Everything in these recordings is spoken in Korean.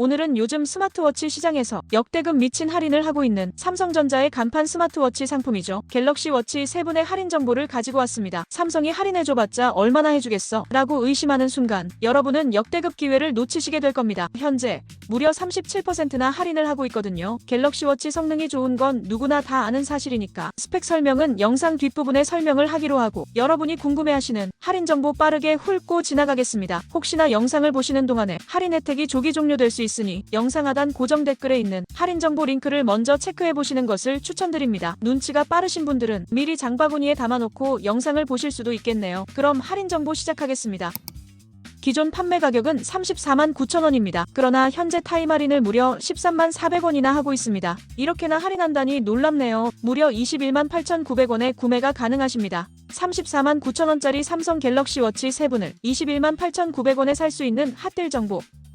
오늘은 요즘 스마트워치 시장에서 역대급 미친 할인을 하고 있는 삼성전자의 간판 스마트워치 상품이죠. 갤럭시 워치 3분의 할인 정보를 가지고 왔습니다. 삼성이 할인해줘봤자 얼마나 해주겠어? 라고 의심하는 순간 여러분은 역대급 기회를 놓치시게 될 겁니다. 현재 무려 37%나 할인을 하고 있거든요. 갤럭시 워치 성능이 좋은 건 누구나 다 아는 사실이니까 스펙 설명은 영상 뒷부분에 설명을 하기로 하고 여러분이 궁금해하시는 할인 정보 빠르게 훑고 지나가겠습니다. 혹시나 영상을 보시는 동안에 할인 혜택이 조기 종료될 수 있으니 영상 하단 고정 댓글에 있는 할인 정보 링크를 먼저 체크해 보시는 것을 추천드립니다. 눈치가 빠르신 분들은 미리 장바구니에 담아놓고 영상을 보실 수도 있겠네요. 그럼 할인 정보 시작하겠습니다. 기존 판매 가격은 34만 9천 원입니다. 그러나 현재 타임 할인을 무려 13만 400원이나 하고 있습니다. 이렇게나 할인한다니 놀랍네요. 무려 21만 8,900원에 구매가 가능하십니다. 34만 9천 원짜리 삼성 갤럭시 워치 3분을 21만 8,900원에 살 수 있는 핫딜 정보.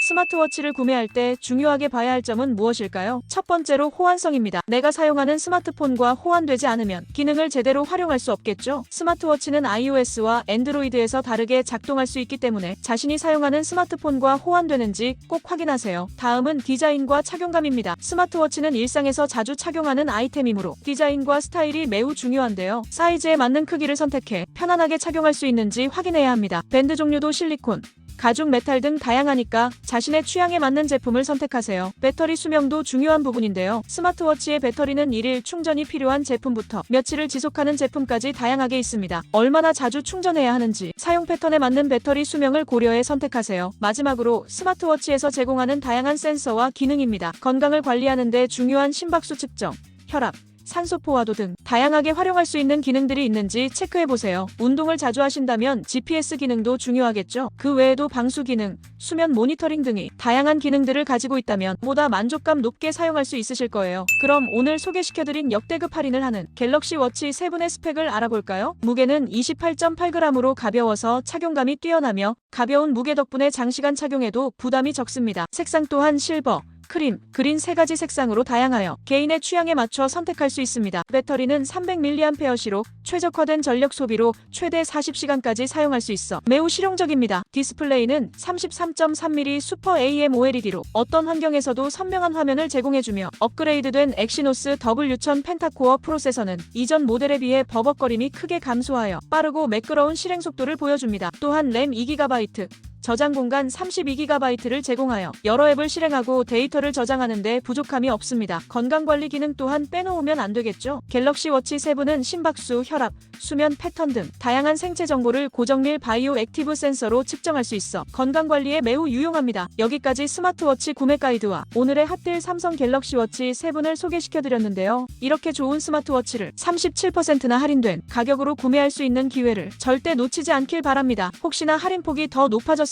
스마트워치를 구매할 때 중요하게 봐야 할 점은 무엇일까요? 첫 번째로 호환성입니다. 내가 사용하는 스마트폰과 호환되지 않으면 기능을 제대로 활용할 수 없겠죠? 스마트워치는 iOS와 앤드로이드에서 다르게 작동할 수 있기 때문에 자신이 사용하는 스마트폰과 호환되는지 꼭 확인하세요. 다음은 디자인과 착용감입니다. 스마트워치는 일상에서 자주 착용하는 아이템이므로 디자인과 스타일이 매우 중요한데요. 사이즈에 맞는 크기를 선택해 편안하게 착용할 수 있는지 확인해야 합니다. 밴드 종류도 실리콘, 가죽 메탈 등 다양하니까 자신의 취향에 맞는 제품을 선택하세요. 배터리 수명도 중요한 부분인데요. 스마트워치의 배터리는 일일 충전이 필요한 제품부터 며칠을 지속하는 제품까지 다양하게 있습니다. 얼마나 자주 충전해야 하는지 사용 패턴에 맞는 배터리 수명을 고려해 선택하세요. 마지막으로 스마트워치에서 제공하는 다양한 센서와 기능입니다. 건강을 관리하는 데 중요한 심박수 측정, 혈압, 산소 포화도 등 다양하게 활용할 수 있는 기능들이 있는지 체크해 보세요. 운동을 자주 하신다면 GPS 기능도 중요하겠죠. 그 외에도 방수 기능, 수면 모니터링 등의 다양한 기능들을 가지고 있다면 보다 만족감 높게 사용할 수 있으실 거예요. 그럼 오늘 소개시켜드린 역대급 할인을 하는 갤럭시 워치 3분의 스펙을 알아볼까요? 무게는 28.8g으로 가벼워서 착용감이 뛰어나며 가벼운 무게 덕분에 장시간 착용해도 부담이 적습니다. 색상 또한 실버, 크림, 그린 세 가지 색상으로 다양하여 개인의 취향에 맞춰 선택할 수 있습니다. 배터리는 300mAh로 최적화된 전력 소비로 최대 40시간까지 사용할 수 있어 매우 실용적입니다. 디스플레이는 33.3mm 슈퍼 AMOLED로 어떤 환경에서도 선명한 화면을 제공해주며 업그레이드된 엑시노스 W1000 펜타코어 프로세서는 이전 모델에 비해 버벅거림이 크게 감소하여 빠르고 매끄러운 실행 속도를 보여줍니다. 또한 램 2GB, 저장 공간 32GB를 제공하여 여러 앱을 실행하고 데이터를 저장하는 데 부족함이 없습니다. 건강관리 기능 또한 빼놓으면 안 되겠죠. 갤럭시 워치 7은 심박수, 혈압, 수면 패턴 등 다양한 생체 정보를 고정밀 바이오 액티브 센서로 측정할 수 있어 건강관리에 매우 유용합니다. 여기까지 스마트워치 구매 가이드와 오늘의 핫딜 삼성 갤럭시 워치 7을 소개시켜드렸는데요. 이렇게 좋은 스마트워치를 37%나 할인된 가격으로 구매할 수 있는 기회를 절대 놓치지 않길 바랍니다. 혹시나 할인폭이 더 높아졌